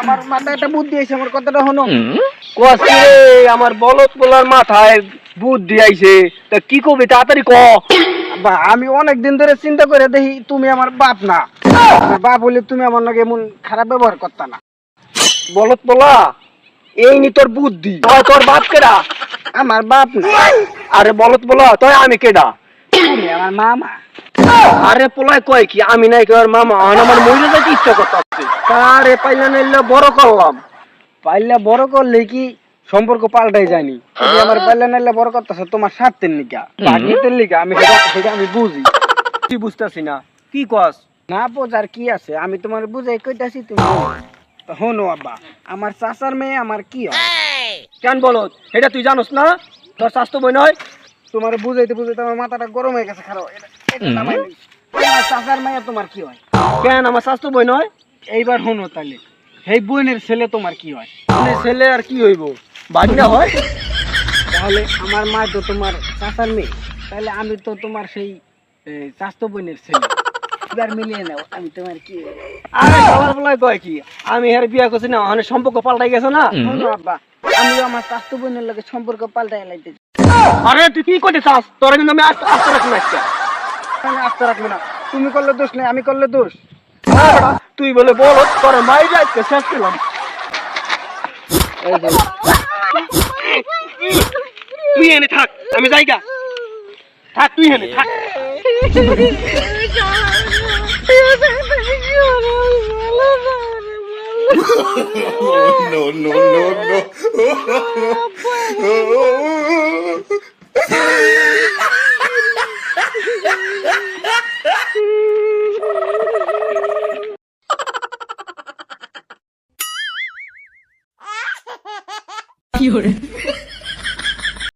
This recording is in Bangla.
আমার মাথায় একটা বুদ্ধি আছে আমার কথাটা হনো কষ্ট আমার বলদ বলার মাথায় বুদ্ধি আইছে। তা কি কবি তাড়াতাড়ি ক। আমি অনেক দিন ধরে চিন্তা করে দেখি তুমি আমার বাপ না। বাপ হলে তুমি আমার লগে এমন খারাপ ব্যবহার করতা না। বলদ বলা এই নি তোর বুদ্ধি। তোর বাপ কেডা? আমার বাপ না। আরে বলদ বলা তোর আমি কেডা? আমার মামা। আরে পোলায় কয় কি? আমি নাই কর মামা আন আমার মহিলা যাইতে ইচ্ছা করতেছে। তারে পাইলা নাইলে বড় করলাম। পাইলা বড় করলে কি সম্পর্ক পাল্টাই তুমি আমার পাইলা নাইলে বড় করতেছ তোমার স্বার্থের লিগা। আমি সেটা আমি বুঝি। কি বুঝতাছি না? কি কস? না বোঝার কি আছে? আমি তোমার বুঝাই কইতাছি তুমি হনো আব্বা আমার চাচার মেয়ে আমার কি হয়? কেন বলত এটা তুই জানোস না? তোর স্বাস্থ্য বই নয়? তোমার বুঝাইতে বুঝাইতে আমার মাথাটা গরম হয়ে গেছে খারাপ। তোমার চাচার মেয়ে তোমার কি হয়? কেন? আমার স্বাস্থ্য বই নয়? এইবার হনো তাহলে এই বোনের ছেলে তোমার কি হয়? ছেলে আর কি হইব? বাজনা হয়? তাহলে আমার মা তো তোমার চাচার মেয়ে। তাহলে আমি তো তোমার সেই চাস্ত বোনের ছেলে। এবার মিলিয়ে নাও আমি তোমার কি হই? আরে সবার বলাই কয় কি? আমি হের বিয়া করছি না ওখানে সম্পর্ক পাল্টাই গেছে না? আব্বা আমিও আমার চাস্ত বোনের লগে সম্পর্ক পাল্টাই লাইতে আরে তুই কি করতে চাস তোরা কিন্তু আমি আস্তে আস্তে রাখি না আজকে। আমি আসতে রাখব না। তুমি করলে দোষ নেই আমি করলে দোষ। তুই বলে বল তোর মাই যাইতে শেষ করলাম। তুই এনে থাক আমি যাইগা থাক তুই এনে থাক। No, no, no, no. 有人